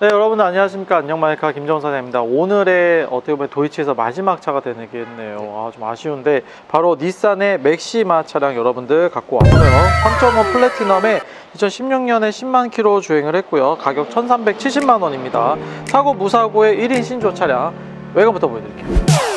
네, 여러분 안녕하십니까. 안녕마이카 김정선입니다. 오늘의 어떻게 보면 도이치에서 마지막 차가 되겠네요. 아, 좀 아쉬운데 바로 닛산의 맥시마 차량 여러분들 갖고 왔어요. 3.5 플래티넘에 2016년에 10만 킬로 주행을 했고요. 가격 1,370만 원입니다. 사고 무사고의 1인 신조 차량 외관부터 보여드릴게요.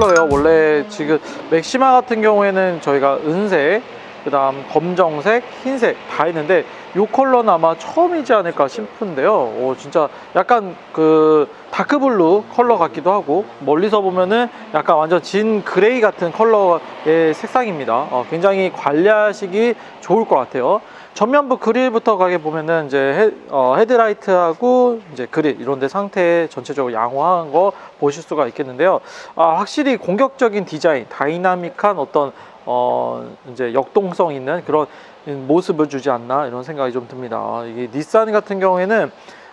컬러예요. 원래 지금 맥시마 같은 경우에는 저희가 은색, 그 다음 검정색, 흰색 다 있는데 이 컬러는 아마 처음이지 않을까 싶은데요. 오, 진짜 약간 그 다크블루 컬러 같기도 하고 멀리서 보면은 약간 완전 진 그레이 같은 컬러의 색상입니다. 어, 굉장히 관리하시기 좋을 것 같아요. 전면부 그릴부터 가게 보면은 이제 헤, 어, 헤드라이트하고 이제 그릴 이런 데 상태 전체적으로 양호한 거 보실 수가 있겠는데요. 아, 확실히 공격적인 디자인, 다이나믹한 어떤 어, 이제 역동성 있는 그런 모습을 주지 않나 이런 생각이 좀 듭니다. 이게 닛산 같은 경우에는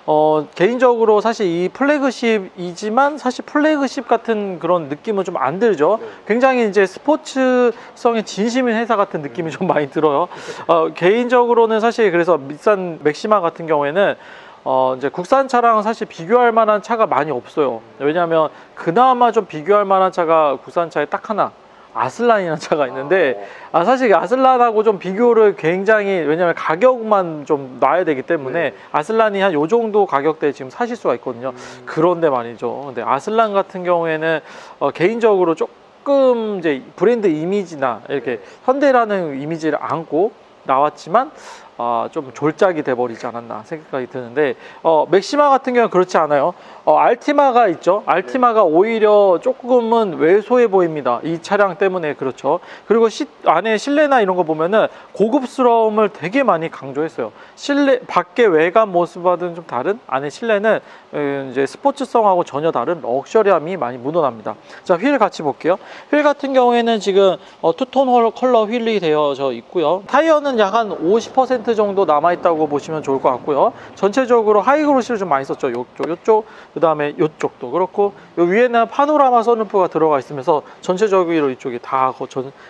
어, 개인적으로 사실 이 플래그십이지만 사실 플래그십 같은 그런 느낌은 좀 안 들죠. 굉장히 이제 스포츠성의 진심인 회사 같은 느낌이 좀 많이 들어요. 어, 개인적으로는 사실 그래서 닛산 맥시마 같은 경우에는 어, 이제 국산 차랑 사실 비교할 만한 차가 많이 없어요. 왜냐하면 그나마 좀 비교할 만한 차가 국산 차에 딱 하나. 아슬란이라는 차가 있는데 아 사실 아슬란하고 좀 비교를 굉장히 왜냐면 가격만 좀 놔야 되기 때문에 네. 아슬란이 한 요 정도 가격대에 지금 사실 수가 있거든요. 음. 그런데 말이죠. 근데 아슬란 같은 경우에는 어, 개인적으로 조금 이제 브랜드 이미지나 이렇게 현대라는 이미지를 안고 나왔지만 아, 좀 졸작이 돼버리지 않았나 생각이 드는데 어, 맥시마 같은 경우는 그렇지 않아요. 어, 알티마가 있죠. 알티마가 오히려 조금은 왜소해 보입니다. 이 차량 때문에 그렇죠. 그리고 시, 안에 실내나 이런 거 보면은 고급스러움을 되게 많이 강조했어요. 실내 밖에 외관 모습과는 좀 다른 안에 실내는 어, 이제 스포츠성하고 전혀 다른 럭셔리함이 많이 묻어납니다. 자, 휠 같이 볼게요. 휠 같은 경우에는 지금 어, 투톤 홀- 컬러 휠이 되어져 있고요. 타이어는 약 한 50% 정도 남아 있다고 보시면 좋을 것 같고요. 전체적으로 하이그로시를 좀 많이 썼죠. 요쪽, 요쪽, 그 다음에 요쪽도 그렇고 요 위에는 파노라마 선루프가 들어가 있으면서 전체적으로 이쪽이 다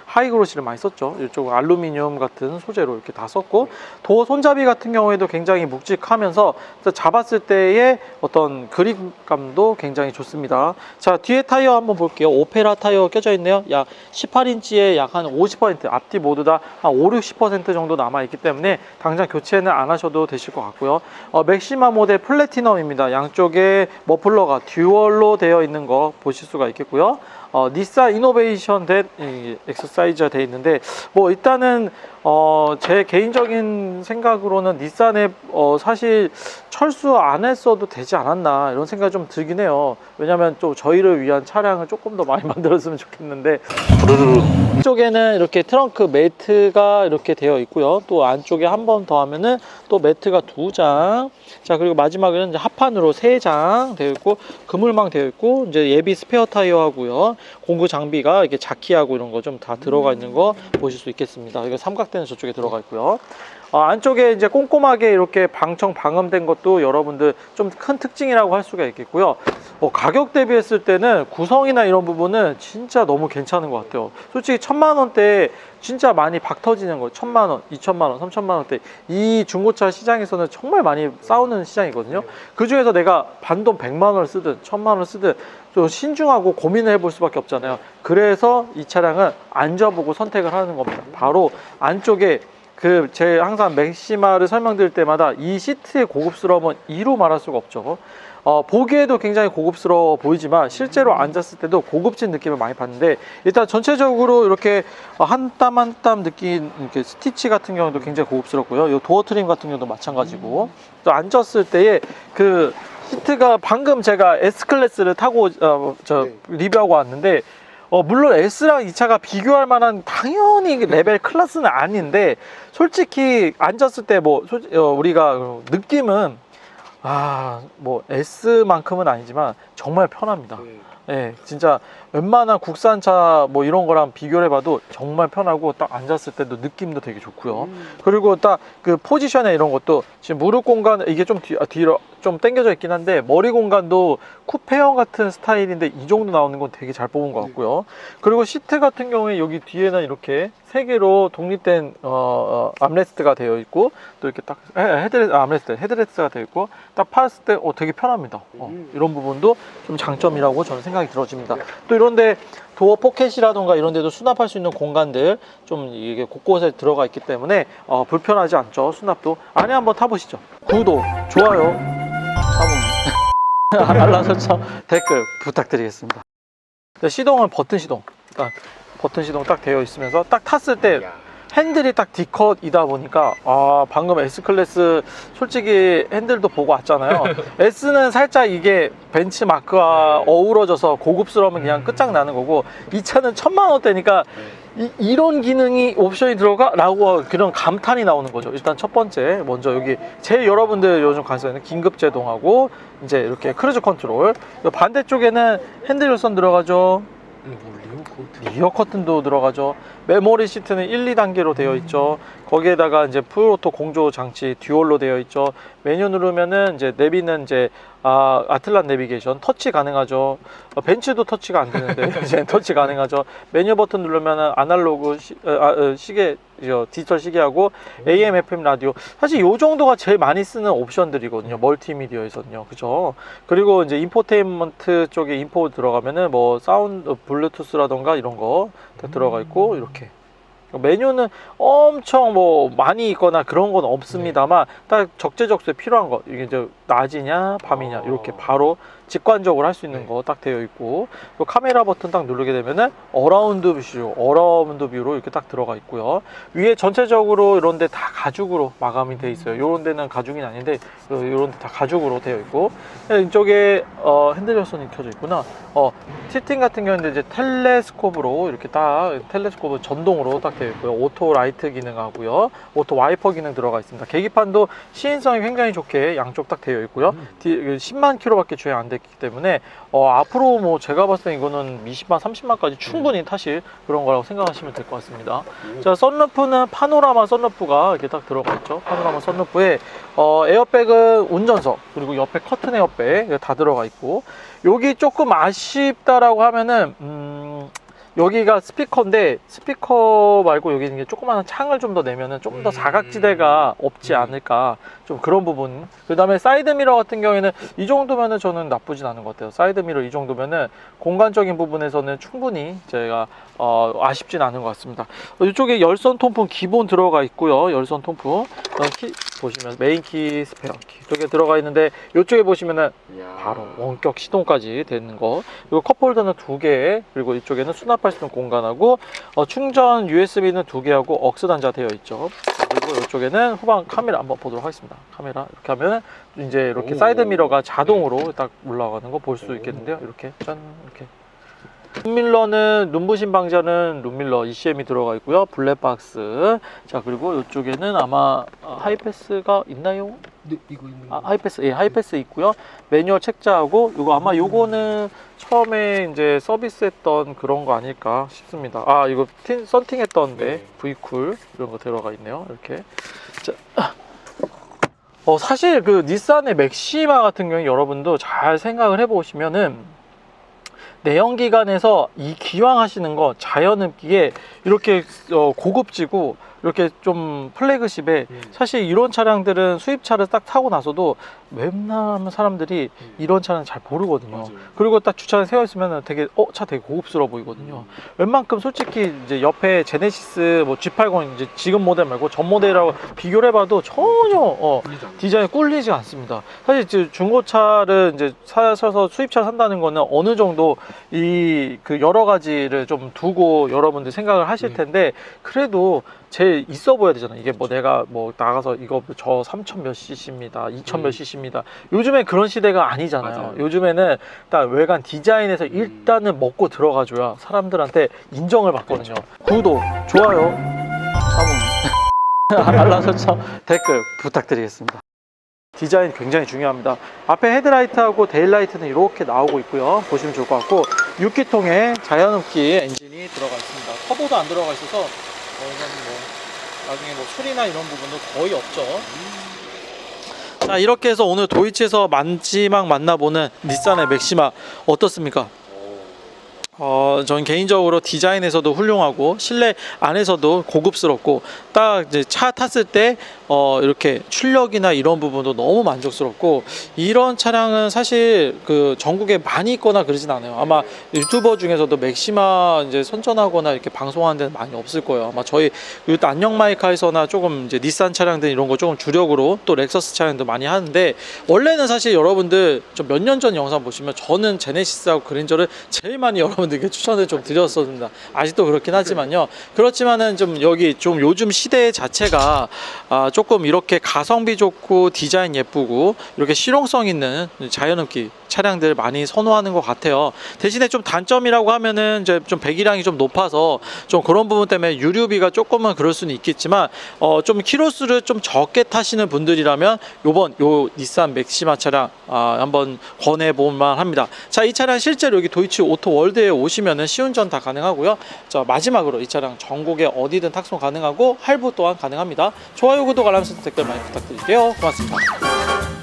하이그로시를 많이 썼죠. 이쪽은 알루미늄 같은 소재로 이렇게 다 썼고 도어 손잡이 같은 경우에도 굉장히 묵직하면서 잡았을 때의 어떤 그립감도 굉장히 좋습니다. 자 뒤에 타이어 한번 볼게요. 오페라 타이어 껴져 있네요. 약 18인치에 약 한 50% 앞뒤 모두 다 한 5, 60% 정도 남아 있기 때문에 당장 교체는 안 하셔도 되실 것 같고요. 어, 맥시마 모델 플래티넘입니다. 양쪽에 머플러가 듀얼로 되어 있는 거 보실 수가 있겠고요. 어, 닛산 이노베이션 된 엑서사이즈가 되어 있는데 뭐 일단은 어, 제 개인적인 생각으로는 닛산에 어, 사실 철수 안 했어도 되지 않았나 이런 생각이 좀 들긴 해요. 왜냐하면 좀 저희를 위한 차량을 조금 더 많이 만들었으면 좋겠는데 쪽에는 이렇게 트렁크 매트가 이렇게 되어 있고요. 또 안쪽에 한 번 더 하면은 또 매트가 두 장. 자 그리고 마지막에는 합판으로 세 장 되어 있고 그물망 되어 있고 이제 예비 스페어 타이어 하고요. 공구 장비가 이렇게 자키하고 이런 거 좀 다 들어가 있는 거 보실 수 있겠습니다. 이거 삼각대는 저쪽에 들어가 있고요. 어, 안쪽에 이제 꼼꼼하게 이렇게 방청 방음된 것도 여러분들 좀 큰 특징이라고 할 수가 있겠고요. 어, 가격 대비했을 때는 구성이나 이런 부분은 진짜 너무 괜찮은 것 같아요. 솔직히 천만 원대 진짜 많이 박 터지는 거, 천만 원, 이천만 원, 삼천만 원대 이 중고차 시장에서는 정말 많이 싸우는 시장이거든요. 그 중에서 내가 반돈 백만 원을 쓰든 천만 원을 쓰든 좀 신중하고 고민을 해볼 수밖에 없잖아요. 그래서 이 차량은 앉아보고 선택을 하는 겁니다. 바로 안쪽에 그 제 항상 맥시마를 설명드릴 때마다 이 시트의 고급스러움은 이루 말할 수가 없죠. 어, 보기에도 굉장히 고급스러워 보이지만 실제로 앉았을 때도 고급진 느낌을 많이 받는데 일단 전체적으로 이렇게 한 땀 한 땀 느낀 이렇게 스티치 같은 경우도 굉장히 고급스럽고요. 이 도어 트림 같은 경우도 마찬가지고 또 앉았을 때의 그 시트가 방금 제가 S 클래스를 타고 어, 저 네. 리뷰하고 왔는데 어, 물론 S랑 이 차가 비교할 만한 당연히 레벨 클래스는 아닌데 솔직히 앉았을 때 뭐 우리가 느낌은 아 뭐 S만큼은 아니지만 정말 편합니다. 예, 진짜 웬만한 국산차 뭐 이런 거랑 비교를 해봐도 정말 편하고 딱 앉았을 때도 느낌도 되게 좋고요. 음. 그리고 딱 그 포지션에 이런 것도 지금 무릎 공간 이게 좀 뒤, 아, 뒤로 좀 당겨져 있긴 한데 머리 공간도 쿠페형 같은 스타일인데 이 정도 나오는 건 되게 잘 뽑은 것 같고요. 그리고 시트 같은 경우에 여기 뒤에는 이렇게 세 개로 독립된 어, 어, 암레스트가 되어 있고 또 이렇게 딱 헤- 헤드레스 아, 암레스트 헤드레스트가 되어 있고 딱 팔았을 때 어, 되게 편합니다. 어, 음. 이런 부분도 좀 장점이라고 저는 생각이 들어집니다. 또 이런데 도어 포켓이라던가 이런 데도 수납할 수 있는 공간들 좀 이게 곳곳에 들어가 있기 때문에 어, 불편하지 않죠. 수납도 안에 한번 타보시죠. 구독, 좋아요, 알람, 알람 설정, 댓글 부탁드리겠습니다. 네, 시동은 버튼 시동. 그러니까 버튼 시동 딱 되어 있으면서 딱 탔을 때 야. 핸들이 딱 D컷이다 보니까 아 방금 S클래스 솔직히 핸들도 보고 왔잖아요 S는 살짝 이게 벤치마크와 어우러져서 고급스러우면 그냥 끝장나는 거고 이 차는 천만 원대니까 이, 이런 기능이 옵션이 들어가? 라고 그런 감탄이 나오는 거죠 일단 첫 번째 먼저 여기 제일 여러분들 요즘 관심 있는 긴급 제동하고 이제 이렇게 크루즈 컨트롤 이 반대쪽에는 핸들 열선 들어가죠 음, 뭐. 리어 커튼도 들어가죠. 메모리 시트는 1, 2단계로 되어 있죠. 거기에다가 이제 풀오토 공조 장치 듀얼로 되어 있죠. 메뉴 누르면은 이제 내비는 이제 아, 아틀란 내비게이션 터치 가능하죠. 어, 벤츠도 터치가 안 되는데 이제 터치 가능하죠. 메뉴 버튼 누르면은 아날로그 시, 어, 아, 어, 시계 저 디지털 시계하고 AM, FM 라디오 사실 요 정도가 제일 많이 쓰는 옵션들이거든요. 멀티미디어에서는요. 그죠? 그리고 이제 인포테인먼트 쪽에 인포 들어가면은 뭐 사운드 블루투스라던가 이런 거 다 들어가 있고 이렇게 메뉴는 엄청 뭐 많이 있거나 그런 건 없습니다만 딱 적재적소에 필요한 거. 이게 이제 낮이냐 밤이냐 이렇게 바로 직관적으로 할 수 있는 네. 거딱 되어 있고 또 카메라 버튼 딱 누르게 되면은 어라운드 뷰 어라운드 뷰로 이렇게 딱 들어가 있고요. 위에 전체적으로 이런 데 다 가죽으로 마감이 돼 있어요. 이런 데는 가죽이 아닌데 이런 데 다 가죽으로 되어 있고 이쪽에 어, 핸들 열선이 켜져 있구나. 어, 티팅 같은 경우는 이제 텔레스콥으로 이렇게 딱 텔레스콥은 전동으로 딱 되어 있고요. 오토 라이트 기능하고요. 오토 와이퍼 기능 들어가 있습니다. 계기판도 시인성이 굉장히 좋게 양쪽 딱 되어 있고요. 음. 뒤- 그 10만 킬로밖에 주행 안 됐기 때문에 어, 앞으로 뭐 제가 봤을 때 이거는 20만 30만까지 충분히 타실 그런 거라고 생각하시면 될 것 같습니다. 자 썬루프는 파노라마 썬루프가 이렇게 딱 들어가 있죠. 파노라마 썬루프에 어, 에어백은 운전석 그리고 옆에 커튼 에어백 다 들어가 있고 여기 조금 아쉽다라고 하면은 음, 여기가 스피커인데 스피커 말고 여기 이제 조그마한 창을 좀 더 내면은 좀더 음. 사각지대가 없지 음. 않을까. 좀 그런 부분. 그 다음에 사이드 미러 같은 경우에는 이 정도면은 저는 나쁘진 않은 것 같아요. 사이드 미러 이 정도면은 공간적인 부분에서는 충분히 제가 어, 아쉽진 않은 것 같습니다. 어, 이쪽에 열선 통풍 기본 들어가 있고요. 열선 통풍. 어, 키 보시면 메인 키 스페어 키 이쪽에 들어가 있는데 이쪽에 보시면은 야. 바로 원격 시동까지 되는 거. 그리고 컵홀더는 두 개 그리고 이쪽에는 수납할 수 있는 공간하고 어, 충전 USB는 두 개하고 억스 단자 되어 있죠. 그리고 이쪽에는 후방 카메라 한번 보도록 하겠습니다. 카메라 이렇게 하면 이제 이렇게 오. 사이드 미러가 자동으로 딱 올라가는 거 볼 수 있겠는데요. 이렇게 짠 이렇게 룸밀러는 눈부신 방자는 룸밀러 ECM이 들어가 있고요 블랙박스 자 그리고 이쪽에는 아마 어, 하이패스가 있나요? 네, 이거 있는 아, 거. 하이패스, 예, 하이패스 있고요. 매뉴얼 책자하고 이거 아마 요거는 처음에 이제 서비스했던 그런 거 아닐까 싶습니다. 아, 이거 틴, 썬팅했던데 네. V쿨 이런 거 들어가 있네요. 이렇게. 자, 어, 사실 그 닛산의 맥시마 같은 경우 여러분도 잘 생각을 해보시면은 내연기관에서 이 기왕하시는 거 자연흡기에 이렇게 어, 고급지고 이렇게 좀 플래그십에 음. 사실 이런 차량들은 수입차를 딱 타고 나서도 웬만한 사람들이 음. 이런 차는 잘 모르거든요. 맞아요. 그리고 딱 주차장에 세워 있으면 되게 어 차 되게 고급스러워 보이거든요. 웬만큼 솔직히 이제 옆에 제네시스 뭐 G80 이제 지금 모델 말고 전 모델하고 비교를 해봐도 전혀 어. 디자인이 꿀리지 않습니다. 사실 이제 중고차를 이제 사셔서 수입차 산다는 거는 어느 정도 이 그 여러 가지를 좀 두고 여러분들 생각을 하실 네. 텐데 그래도 제일 있어 보여야 되잖아 요. 이게 뭐 내가 뭐 나가서 이거 저 3천 몇 cc입니다. 2천 몇 음. cc입니다. 요즘에 그런 시대가 아니잖아요. 맞아요. 요즘에는 딱 외관 디자인에서 음. 일단은 먹고 들어가 줘야 사람들한테 인정을 받거든요. 구독, 좋아요, 알람, 알람 설정, 댓글 부탁드리겠습니다. 디자인 굉장히 중요합니다. 앞에 헤드라이트하고 데일라이트는 이렇게 나오고 있고요. 보시면 좋을 것 같고 6기통에 자연흡기 엔진이 들어가 있습니다. 터보도 안 들어가 있어서 어, 이건 뭐 나중에 뭐 수리나 이런 부분도 거의 없죠. 자 이렇게 해서 오늘 도이치에서 마지막 만나보는 닛산의 맥시마 어떻습니까? 어, 전 개인적으로 디자인에서도 훌륭하고 실내 안에서도 고급스럽고 딱 이제 차 탔을 때 어, 이렇게 출력이나 이런 부분도 너무 만족스럽고 이런 차량은 사실 그 전국에 많이 있거나 그러진 않아요. 아마 유튜버 중에서도 맥시마 이제 선전하거나 이렇게 방송하는 데는 많이 없을 거예요. 아마 저희 이 안녕 마이카에서나 조금 이제 닛산 차량들 이런 거 조금 주력으로 또 렉서스 차량도 많이 하는데 원래는 사실 여러분들 좀 몇 년 전 영상 보시면 저는 제네시스하고 그랜저를 제일 많이 여러분들께 추천을 좀 드렸었습니다. 아직도 그렇긴 하지만요. 그렇지만은 좀 여기 좀 요즘 시대 자체가 아, 조금 이렇게 가성비 좋고 디자인 예쁘고 이렇게 실용성 있는 자연흡기 차량들 많이 선호하는 것 같아요. 대신에 좀 단점이라고 하면은 이제 좀 배기량이 좀 높아서 좀 그런 부분 때문에 유류비가 조금은 그럴 수는 있겠지만 어, 좀 키로수를 좀 적게 타시는 분들이라면 요번 요 닛산 맥시마 차량 아, 한번 권해 볼만 합니다. 자, 이 차량 실제로 여기 도이치 오토 월드에 오시면은 시운전 다 가능하고요. 자, 마지막으로 이 차량 전국에 어디든 탁송 가능하고 할부 또한 가능합니다. 좋아요, 구독, 알람 설정 댓글 많이 부탁드릴게요. 고맙습니다.